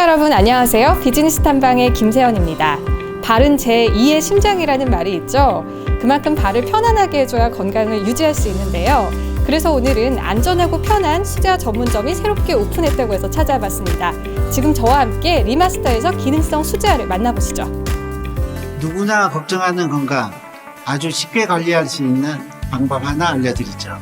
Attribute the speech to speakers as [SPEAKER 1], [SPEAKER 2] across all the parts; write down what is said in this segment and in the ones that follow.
[SPEAKER 1] 시청자 여러분 안녕하세요. 비즈니스 탐방의 김세연입니다. 발은 제2의 심장이라는 말이 있죠. 그만큼 발을 편안하게 해줘야 건강을 유지할 수 있는데요. 그래서 오늘은 안전하고 편한 수제화 전문점이 새롭게 오픈했다고 해서 찾아봤습니다. 지금 저와 함께 리마스터에서 기능성 수제화를 만나보시죠.
[SPEAKER 2] 누구나 걱정하는 건강 아주 쉽게 관리할 수 있는 방법 하나 알려드리죠.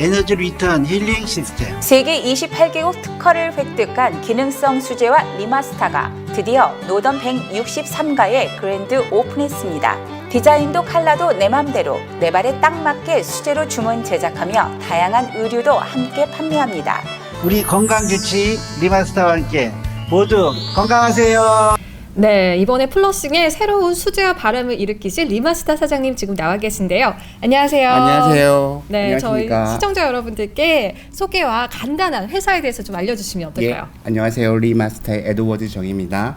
[SPEAKER 2] 에너지 리턴 힐링 시스템.
[SPEAKER 3] 세계 28개국 특허를 획득한 기능성 수제화 리마스타가 드디어 노던 163가에 그랜드 오픈했습니다. 디자인도 컬러도 내 맘대로 내 발에 딱 맞게 수제로 주문 제작하며 다양한 의류도 함께 판매합니다.
[SPEAKER 2] 우리 건강 주치 리마스터와 함께 모두 건강하세요.
[SPEAKER 1] 네, 이번에 플러싱에 새로운 수제화 바람을 일으키신 리마스터 사장님 지금 나와 계신데요. 안녕하세요.
[SPEAKER 4] 안녕하세요.
[SPEAKER 1] 네, 저희
[SPEAKER 4] 안녕하십니까.
[SPEAKER 1] 시청자 여러분들께 소개와 간단한 회사에 대해서 좀 알려주시면
[SPEAKER 4] 예,
[SPEAKER 1] 어떨까요?
[SPEAKER 4] 안녕하세요. 리마스터의 에드워드 정입니다.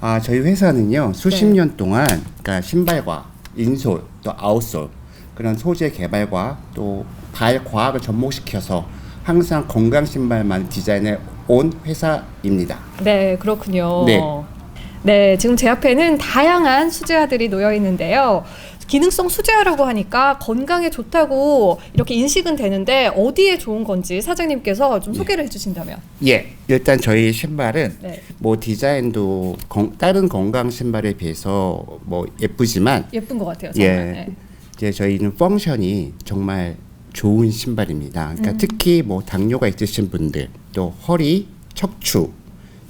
[SPEAKER 4] 아, 저희 회사는요 수십
[SPEAKER 1] 네.
[SPEAKER 4] 년 동안 그러니까 신발과 인솔 또 아웃솔 그런 소재 개발과 또 발 과학을 접목시켜서 항상 건강 신발만 디자인해 온 회사입니다.
[SPEAKER 1] 네, 그렇군요.
[SPEAKER 4] 네.
[SPEAKER 1] 네, 지금 제 앞에는 다양한 수제화들이 놓여 있는데요. 기능성 수제화라고 하니까 건강에 좋다고 이렇게 인식은 되는데 어디에 좋은 건지 사장님께서 좀 소개를 해주신다면.
[SPEAKER 4] 예, 일단 저희 신발은
[SPEAKER 1] 네.
[SPEAKER 4] 뭐 디자인도 건- 다른 건강 신발에 비해서 뭐 예쁘지만
[SPEAKER 1] 예쁜 것 같아요. 정말.
[SPEAKER 4] 예.
[SPEAKER 1] 네.
[SPEAKER 4] 이제 저희는 펑션이 정말 좋은 신발입니다. 그러니까 특히 뭐 당뇨가 있으신 분들, 또 허리, 척추,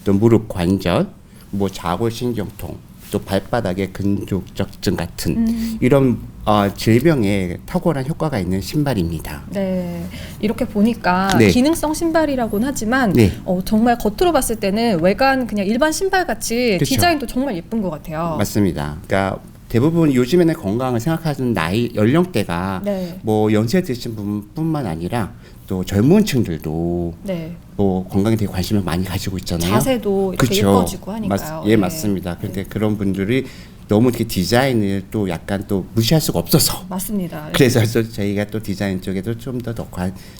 [SPEAKER 4] 또 무릎 관절, 뭐 자골신경통, 또 발바닥의 근족적증 같은 이런 어, 질병에 탁월한 효과가 있는 신발입니다.
[SPEAKER 1] 네, 이렇게 보니까
[SPEAKER 4] 네.
[SPEAKER 1] 기능성 신발이라고는 하지만
[SPEAKER 4] 네.
[SPEAKER 1] 어, 정말 겉으로 봤을 때는 외관 그냥 일반 신발 같이
[SPEAKER 4] 그쵸.
[SPEAKER 1] 디자인도 정말 예쁜 것 같아요.
[SPEAKER 4] 맞습니다. 그러니까 대부분 요즘에는 건강을 생각하는 나이 연령대가
[SPEAKER 1] 네.
[SPEAKER 4] 뭐 연세 드신 분뿐만 아니라 또 젊은 층들도
[SPEAKER 1] 네,
[SPEAKER 4] 뭐 건강에 되게 관심을 많이 가지고 있잖아요.
[SPEAKER 1] 자세도 이렇게
[SPEAKER 4] 그쵸.
[SPEAKER 1] 예뻐지고 하니까요.
[SPEAKER 4] 맞, 예
[SPEAKER 1] 네.
[SPEAKER 4] 맞습니다. 그런데 그런 분들이 너무 이렇게 디자인을 또 약간 또 무시할 수가 없어서
[SPEAKER 1] 맞습니다.
[SPEAKER 4] 그래서 또 저희가 또 디자인 쪽에도 좀더더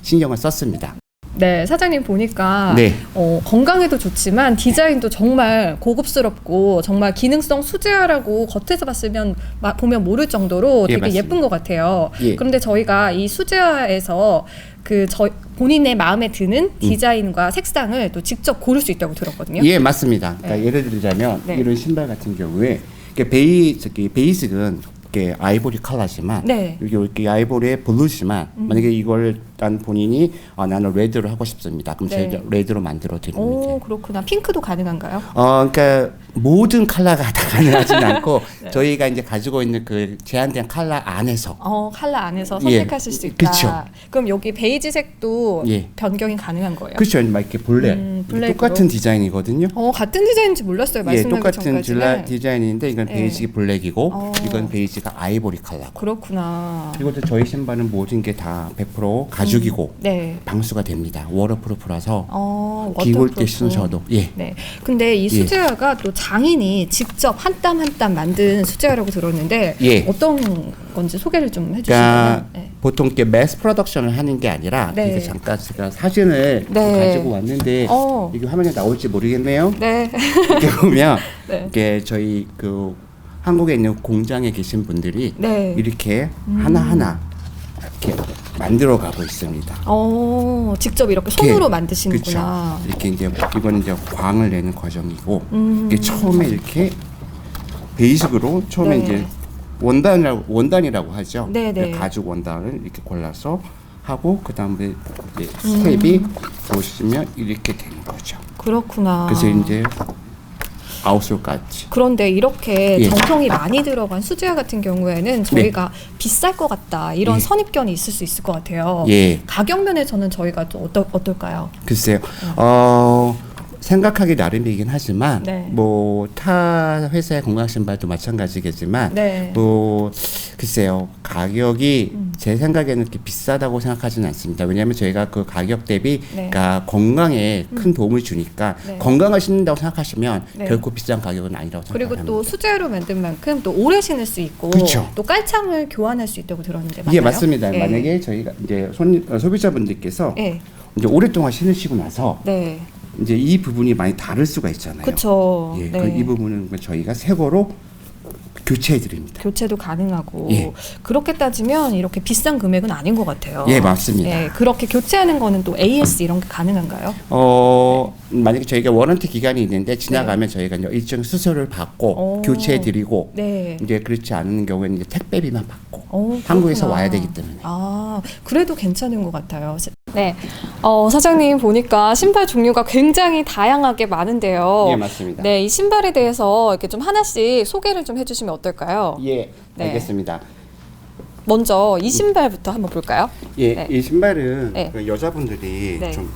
[SPEAKER 4] 신경을 썼습니다.
[SPEAKER 1] 네, 사장님 보니까
[SPEAKER 4] 네.
[SPEAKER 1] 어, 건강에도 좋지만 디자인도 정말 고급스럽고 정말 기능성 수제화라고 겉에서 봤으면 마- 보면 모를 정도로
[SPEAKER 4] 예,
[SPEAKER 1] 되게
[SPEAKER 4] 맞습니다.
[SPEAKER 1] 예쁜 것 같아요.
[SPEAKER 4] 예.
[SPEAKER 1] 그런데 저희가 이 수제화에서 그 저 본인의 마음에 드는 디자인과 색상을 또 직접 고를 수 있다고 들었거든요.
[SPEAKER 4] 예 맞습니다. 그러니까
[SPEAKER 1] 네.
[SPEAKER 4] 예를 들자면
[SPEAKER 1] 네.
[SPEAKER 4] 이런 신발 같은 경우에 이게 베이 저기 베이직은 이렇게 아이보리 컬러지만
[SPEAKER 1] 네. 음.
[SPEAKER 4] 여기 이렇게 아이보리의 블루지만 만약에 이걸 난 본인이 아 나는 레드로 하고 싶습니다. 그럼
[SPEAKER 1] 네.
[SPEAKER 4] 제가 레드로 만들어 드립니다.
[SPEAKER 1] 오, 그렇구나. 핑크도 가능한가요?
[SPEAKER 4] 어, 그러니까 모든 컬러가 다 가능하지는 않고
[SPEAKER 1] 네.
[SPEAKER 4] 저희가 이제 가지고 있는 그 제한된 컬러 안에서
[SPEAKER 1] 어, 컬러 안에서
[SPEAKER 4] 예.
[SPEAKER 1] 선택하실 수 있다.
[SPEAKER 4] 그쵸.
[SPEAKER 1] 그럼 여기 베이지색도
[SPEAKER 4] 예.
[SPEAKER 1] 변경이 가능한 거예요?
[SPEAKER 4] 그렇죠, 막 이렇게
[SPEAKER 1] 음, 블랙으로.
[SPEAKER 4] 똑같은 디자인이거든요.
[SPEAKER 1] 어, 같은 디자인인지 몰랐어요.
[SPEAKER 4] 예,
[SPEAKER 1] 말씀하기
[SPEAKER 4] 똑같은
[SPEAKER 1] 전까지는.
[SPEAKER 4] 줄라 디자인인데 이건
[SPEAKER 1] 예.
[SPEAKER 4] 베이직이 블랙이고
[SPEAKER 1] 어.
[SPEAKER 4] 이건 베이직가 아이보리 컬러고.
[SPEAKER 1] 그렇구나.
[SPEAKER 4] 그리고 또 저희 신발은 모든 게 다 100% 가죽 이고
[SPEAKER 1] 네.
[SPEAKER 4] 방수가 됩니다. 워터프루프라서
[SPEAKER 1] 어,
[SPEAKER 4] 기울 때. 쓰셔도 예.
[SPEAKER 1] 네. 근데 이 수제화가 또 장인이 직접 한 땀 한 땀 만든 수제화라고 들었는데
[SPEAKER 4] 예.
[SPEAKER 1] 어떤 건지 소개를 좀
[SPEAKER 4] 그러니까
[SPEAKER 1] 해주시면. 네.
[SPEAKER 4] 보통 이렇게 매스 프로덕션을 하는 게 아니라
[SPEAKER 1] 네.
[SPEAKER 4] 이게 잠깐 제가 사진을
[SPEAKER 1] 네.
[SPEAKER 4] 가지고 왔는데
[SPEAKER 1] 어.
[SPEAKER 4] 이게 화면에 나올지 모르겠네요.
[SPEAKER 1] 네.
[SPEAKER 4] 이렇게 보면
[SPEAKER 1] 네.
[SPEAKER 4] 이게 저희 그 한국에 있는 공장에 계신 분들이
[SPEAKER 1] 네.
[SPEAKER 4] 이렇게 하나 하나 이렇게 만들어 가고 있습니다.
[SPEAKER 1] 어, 직접 이렇게 손으로
[SPEAKER 4] 이렇게,
[SPEAKER 1] 만드시는구나.
[SPEAKER 4] 그쵸. 이렇게 이제 이거는 이제 광을 내는 과정이고
[SPEAKER 1] 음.
[SPEAKER 4] 이게 처음에 이렇게 베이직으로 처음에
[SPEAKER 1] 네.
[SPEAKER 4] 이제 원단이라고 원단이라고 하죠.
[SPEAKER 1] 네, 네.
[SPEAKER 4] 가죽 원단을 이렇게 골라서 하고 그 다음에 이제 스텝이
[SPEAKER 1] 음.
[SPEAKER 4] 보시면 이렇게 되는 거죠.
[SPEAKER 1] 그렇구나.
[SPEAKER 4] 그래서 이제 아웃솔까지.
[SPEAKER 1] 그런데 이렇게
[SPEAKER 4] 예.
[SPEAKER 1] 정성이 많이 들어간 수제화 같은 경우에는 저희가 비쌀 것 같다 이런
[SPEAKER 4] 예.
[SPEAKER 1] 선입견이 있을 수 있을 것 같아요.
[SPEAKER 4] 예.
[SPEAKER 1] 가격 면에서는 저희가 또 어떠, 어떨까요?
[SPEAKER 4] 글쎄요. 어 생각하기 나름이긴 하지만
[SPEAKER 1] 네.
[SPEAKER 4] 뭐타 회사의 건강 신발도 마찬가지겠지만
[SPEAKER 1] 네.
[SPEAKER 4] 뭐 글쎄요 가격이
[SPEAKER 1] 음.
[SPEAKER 4] 제 생각에는 그렇게 비싸다고 생각하지는 않습니다. 왜냐하면 저희가 그 가격 대비
[SPEAKER 1] 네. 음.
[SPEAKER 4] 그러니까 건강에 큰 도움을 주니까
[SPEAKER 1] 네.
[SPEAKER 4] 건강을 신는다고 생각하시면
[SPEAKER 1] 네.
[SPEAKER 4] 결코 비싼 가격은 아니라고
[SPEAKER 1] 그리고
[SPEAKER 4] 생각합니다.
[SPEAKER 1] 또 수제로 만든 만큼 또 오래 신을 수 있고
[SPEAKER 4] 그쵸.
[SPEAKER 1] 또 깔창을 교환할 수 있다고 들었는데 맞나요?
[SPEAKER 4] 이게 맞습니다.
[SPEAKER 1] 예.
[SPEAKER 4] 만약에 저희가 이제 손 어, 소비자분들께서
[SPEAKER 1] 예.
[SPEAKER 4] 이제 오랫동안 신으시고 나서
[SPEAKER 1] 네.
[SPEAKER 4] 이제 이 부분이 많이 다를 수가 있잖아요.
[SPEAKER 1] 그렇죠.
[SPEAKER 4] 예, 그이 부분은 저희가 새 거로 교체해 드립니다.
[SPEAKER 1] 교체도 가능하고
[SPEAKER 4] 예.
[SPEAKER 1] 그렇게 따지면 이렇게 비싼 금액은 아닌 것 같아요.
[SPEAKER 4] 예, 맞습니다.
[SPEAKER 1] 예, 그렇게 교체하는 거는 또 AS 이런 게 가능한가요?
[SPEAKER 4] 어 만약에 저희가 워런티 기간이 있는데 지나가면 저희가 이제 일정 수수료를 받고
[SPEAKER 1] 오.
[SPEAKER 4] 교체해 드리고
[SPEAKER 1] 네.
[SPEAKER 4] 이제 그렇지 않은 경우에는 이제 택배비만 받고
[SPEAKER 1] 어,
[SPEAKER 4] 한국에서
[SPEAKER 1] 그렇구나.
[SPEAKER 4] 와야 되기 때문에.
[SPEAKER 1] 아, 그래도 괜찮은 것 같아요. 네. 어, 사장님 보니까 신발 종류가 굉장히 다양하게 많은데요.
[SPEAKER 4] 예, 맞습니다.
[SPEAKER 1] 네, 이 신발에 대해서 이렇게 좀 하나씩 소개를 좀 해주시면 어떨까요?
[SPEAKER 4] 예,
[SPEAKER 1] 네.
[SPEAKER 4] 알겠습니다.
[SPEAKER 1] 먼저 이 신발부터 한번 볼까요?
[SPEAKER 4] 예,
[SPEAKER 1] 네.
[SPEAKER 4] 이 신발은
[SPEAKER 1] 네.
[SPEAKER 4] 그 여자분들이
[SPEAKER 1] 네.
[SPEAKER 4] 좀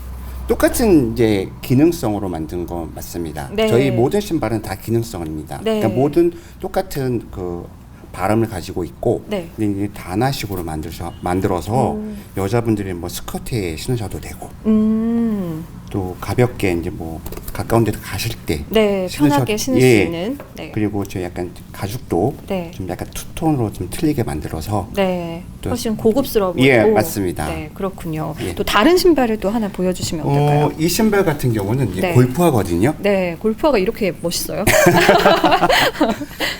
[SPEAKER 4] 똑같은 이제 기능성으로 만든 거 맞습니다.
[SPEAKER 1] 네.
[SPEAKER 4] 저희 모든 신발은 다 기능성입니다.
[SPEAKER 1] 네.
[SPEAKER 4] 그러니까 모든 똑같은 그 발음을 가지고 있고
[SPEAKER 1] 네.
[SPEAKER 4] 근데 이제 단화식으로 만들어서 만들어서 여자분들이 뭐 스커트에 신으셔도 되고
[SPEAKER 1] 음,
[SPEAKER 4] 또 가볍게 이제 뭐 가까운 데 가실 때
[SPEAKER 1] 네, 편하게 신을 수
[SPEAKER 4] 예.
[SPEAKER 1] 있는. 네.
[SPEAKER 4] 그리고 저 약간 가죽도
[SPEAKER 1] 네.
[SPEAKER 4] 좀 약간 투톤으로 좀 틀리게 만들어서
[SPEAKER 1] 네,
[SPEAKER 4] 또-
[SPEAKER 1] 훨씬 고급스러워 보이고.
[SPEAKER 4] 예, 맞습니다.
[SPEAKER 1] 네, 그렇군요.
[SPEAKER 4] 예.
[SPEAKER 1] 또 다른 신발을 또 하나 보여주시면 어떨까요?
[SPEAKER 4] 어, 이 신발 같은 경우는 이제
[SPEAKER 1] 네.
[SPEAKER 4] 골프화거든요.
[SPEAKER 1] 네, 골프화가 이렇게 멋있어요.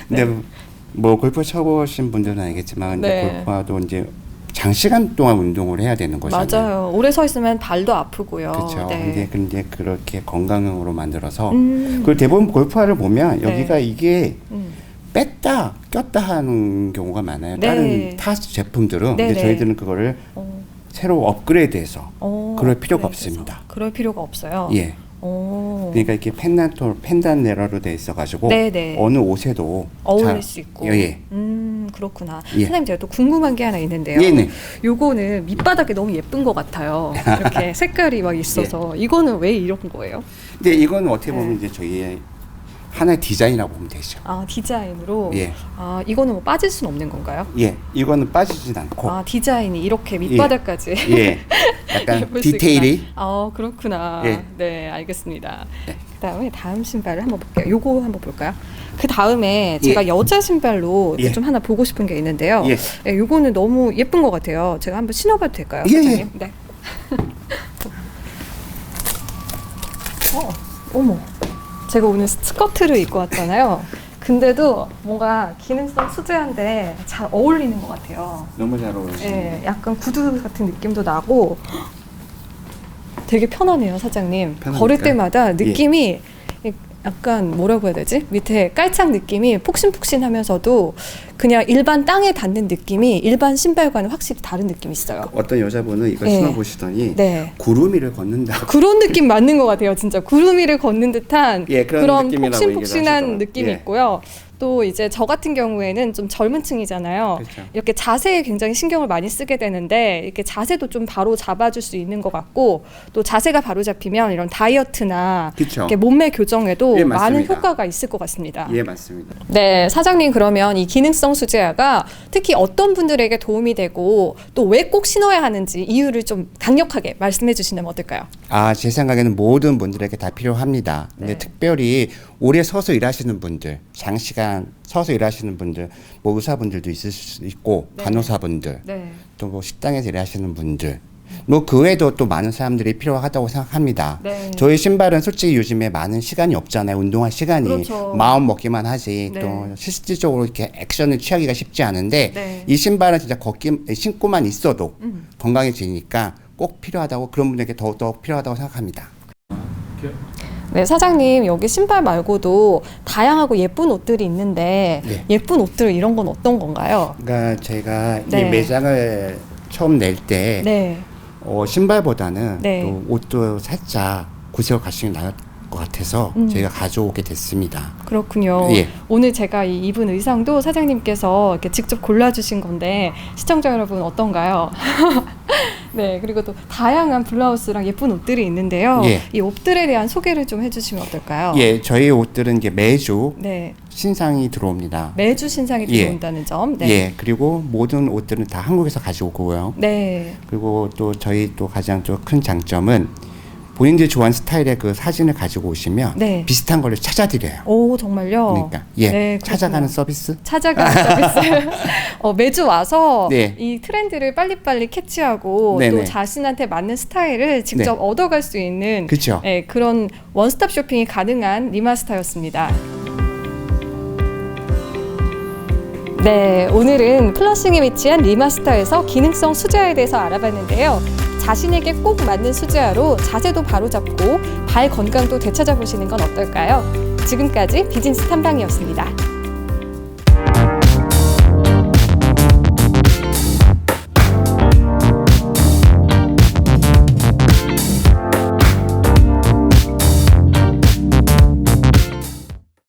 [SPEAKER 4] 근데 뭐 골프 쳐보신 분들은 알겠지만
[SPEAKER 1] 네.
[SPEAKER 4] 골프화도 이제 장시간 동안 운동을 해야 되는 거잖아요.
[SPEAKER 1] 맞아요. 오래 서 있으면 발도 아프고요.
[SPEAKER 4] 그렇죠.
[SPEAKER 1] 네.
[SPEAKER 4] 근데 근데 그렇게 건강형으로 만들어서
[SPEAKER 1] 음.
[SPEAKER 4] 그 대부분 골프화를 보면
[SPEAKER 1] 네.
[SPEAKER 4] 여기가 이게
[SPEAKER 1] 음.
[SPEAKER 4] 뺐다 꼈다 하는 경우가 많아요.
[SPEAKER 1] 네.
[SPEAKER 4] 다른 타 제품들은
[SPEAKER 1] 네,
[SPEAKER 4] 근데
[SPEAKER 1] 네.
[SPEAKER 4] 저희들은 그거를
[SPEAKER 1] 어,
[SPEAKER 4] 새로 업그레이드해서
[SPEAKER 1] 어,
[SPEAKER 4] 그럴 필요가
[SPEAKER 1] 그래서
[SPEAKER 4] 없습니다.
[SPEAKER 1] 그럴 필요가 없어요.
[SPEAKER 4] 예.
[SPEAKER 1] 오.
[SPEAKER 4] 그러니까 이렇게 펜단톨 펜단 내러로 돼 있어가지고
[SPEAKER 1] 네, 네.
[SPEAKER 4] 어느 옷에도
[SPEAKER 1] 어울릴
[SPEAKER 4] 잘-
[SPEAKER 1] 수 있고.
[SPEAKER 4] 예, 예.
[SPEAKER 1] 음, 그렇구나.
[SPEAKER 4] 예.
[SPEAKER 1] 사장님 제가 또 궁금한 게 하나 있는데요.
[SPEAKER 4] 예, 네.
[SPEAKER 1] 요거는 밑바닥이 너무 예쁜 것 같아요. 이렇게 색깔이 막 있어서 이거는 왜 이런 거예요?
[SPEAKER 4] 근데 이건 어떻게 보면
[SPEAKER 1] 네.
[SPEAKER 4] 이제 저희의 하나의 디자인이라고 보면 되죠.
[SPEAKER 1] 아 디자인으로.
[SPEAKER 4] 예.
[SPEAKER 1] 아 이거는 뭐 빠질 수는 없는 건가요?
[SPEAKER 4] 예, 이거는 빠지진 않고,
[SPEAKER 1] 아 디자인이 이렇게 밑바닥까지.
[SPEAKER 4] 예, 약간
[SPEAKER 1] 예쁠 수
[SPEAKER 4] 디테일이
[SPEAKER 1] 있구나. 아 그렇구나.
[SPEAKER 4] 예.
[SPEAKER 1] 네 알겠습니다. 그다음에 다음 신발을 한번 볼게요. 요거 한번 볼까요? 그 다음에 제가
[SPEAKER 4] 예.
[SPEAKER 1] 여자 신발로
[SPEAKER 4] 예.
[SPEAKER 1] 좀 하나 보고 싶은 게 있는데요.
[SPEAKER 4] 예.
[SPEAKER 1] 네, 요거는 너무 예쁜 것 같아요. 제가 한번 신어봐도 될까요,
[SPEAKER 4] 예, 예.
[SPEAKER 1] 사장님? 네. 어, 어머. 제가 오늘 스커트를 입고 왔잖아요. 근데도 뭔가 기능성 수제한데 잘 어울리는 것 같아요.
[SPEAKER 4] 너무 잘 어울리시네요.
[SPEAKER 1] 예, 약간 구두 같은 느낌도 나고 되게 편하네요, 사장님.
[SPEAKER 4] 편합니까?
[SPEAKER 1] 걸을 때마다 느낌이 약간 뭐라고 해야 되지? 밑에 깔창 느낌이 폭신폭신하면서도 그냥 일반 땅에 닿는 느낌이 일반 신발과는 확실히 다른 느낌이 있어요.
[SPEAKER 4] 어떤 여자분은 이걸
[SPEAKER 1] 예.
[SPEAKER 4] 신어보시더니
[SPEAKER 1] 네.
[SPEAKER 4] 구름 위를 걷는다.
[SPEAKER 1] 그런 느낌 맞는 것 같아요. 진짜 구름 위를 걷는 듯한
[SPEAKER 4] 예, 그런
[SPEAKER 1] 그런
[SPEAKER 4] 느낌이라고
[SPEAKER 1] 폭신폭신한
[SPEAKER 4] 하시더라고요.
[SPEAKER 1] 느낌이
[SPEAKER 4] 예.
[SPEAKER 1] 있고요. 또 이제 저 같은 경우에는 좀 젊은 층이잖아요.
[SPEAKER 4] 그렇죠.
[SPEAKER 1] 이렇게 자세에 굉장히 신경을 많이 쓰게 되는데 이렇게 자세도 좀 바로 잡아줄 수 있는 것 같고 또 자세가 바로 잡히면 이런 다이어트나
[SPEAKER 4] 그쵸.
[SPEAKER 1] 이렇게 몸매 교정에도
[SPEAKER 4] 예,
[SPEAKER 1] 많은
[SPEAKER 4] 맞습니다.
[SPEAKER 1] 효과가 있을 것 같습니다.
[SPEAKER 4] 예, 맞습니다.
[SPEAKER 1] 네, 사장님 그러면 이 기능성 수제화가 특히 어떤 분들에게 도움이 되고 또 왜 꼭 신어야 하는지 이유를 좀 강력하게 말씀해 주신다면 어떨까요?
[SPEAKER 4] 아, 제 생각에는 모든 분들에게 다 필요합니다. 근데
[SPEAKER 1] 네.
[SPEAKER 4] 특별히 오래 서서 일하시는 분들, 장시간 서서 일하시는 분들, 뭐 의사분들도 있을 수 있고,
[SPEAKER 1] 네.
[SPEAKER 4] 간호사분들,
[SPEAKER 1] 네.
[SPEAKER 4] 또뭐 식당에서 일하시는 분들, 뭐 그 외에도 또 많은 사람들이 필요하다고 생각합니다.
[SPEAKER 1] 네.
[SPEAKER 4] 저희 신발은 솔직히 요즘에 많은 시간이 없잖아요. 운동할 시간이
[SPEAKER 1] 그렇죠.
[SPEAKER 4] 마음 먹기만 하지
[SPEAKER 1] 네.
[SPEAKER 4] 또 실질적으로 이렇게 액션을 취하기가 쉽지 않은데
[SPEAKER 1] 네.
[SPEAKER 4] 이 신발은 진짜 걷기 신고만 있어도
[SPEAKER 1] 음.
[SPEAKER 4] 건강해지니까 꼭 필요하다고 그런 분에게 더욱더 필요하다고 생각합니다.
[SPEAKER 1] 네, 사장님 여기 신발 말고도 다양하고 예쁜 옷들이 있는데
[SPEAKER 4] 네.
[SPEAKER 1] 예쁜 옷들 이런 건 어떤 건가요?
[SPEAKER 4] 그러니까 제가
[SPEAKER 1] 네.
[SPEAKER 4] 이 매장을 처음 낼 때
[SPEAKER 1] 네.
[SPEAKER 4] 어, 신발보다는
[SPEAKER 1] 네.
[SPEAKER 4] 또 옷도 살짝 구색을 갖추는 게 나을 것 같아서
[SPEAKER 1] 음.
[SPEAKER 4] 저희가 가져오게 됐습니다.
[SPEAKER 1] 그렇군요.
[SPEAKER 4] 예.
[SPEAKER 1] 오늘 제가 이 입은 의상도 사장님께서 이렇게 직접 골라주신 건데 시청자 여러분 어떤가요? 네, 그리고 또 다양한 블라우스랑 예쁜 옷들이 있는데요.
[SPEAKER 4] 예.
[SPEAKER 1] 이 옷들에 대한 소개를 좀 해주시면 어떨까요?
[SPEAKER 4] 예, 저희 옷들은 이제 매주
[SPEAKER 1] 네,
[SPEAKER 4] 신상이 들어옵니다.
[SPEAKER 1] 매주 신상이
[SPEAKER 4] 예.
[SPEAKER 1] 들어온다는 점. 네.
[SPEAKER 4] 예, 그리고 모든 옷들은 다 한국에서 가져오고요.
[SPEAKER 1] 네.
[SPEAKER 4] 그리고 또 저희 또 가장 또 큰 장점은 본인들이 좋아하는 스타일의 그 사진을 가지고 오시면
[SPEAKER 1] 네.
[SPEAKER 4] 비슷한 거를 찾아드려요.
[SPEAKER 1] 오 정말요?
[SPEAKER 4] 그러니까 예
[SPEAKER 1] 네.
[SPEAKER 4] 찾아가는 서비스.
[SPEAKER 1] 찾아가는 서비스. 어, 매주 와서
[SPEAKER 4] 네.
[SPEAKER 1] 이 트렌드를 빨리빨리 캐치하고
[SPEAKER 4] 네네.
[SPEAKER 1] 또 자신한테 맞는 스타일을 직접
[SPEAKER 4] 네.
[SPEAKER 1] 얻어갈 수 있는
[SPEAKER 4] 그렇죠.
[SPEAKER 1] 네, 그런 원스톱 쇼핑이 가능한 리마스터였습니다. 네, 오늘은 플러싱에 위치한 리마스터에서 기능성 수제화에 대해서 알아봤는데요. 자신에게 꼭 맞는 수제화로 자세도 바로잡고 발 건강도 되찾아보시는 건 어떨까요? 지금까지 비즈니스 탐방이었습니다.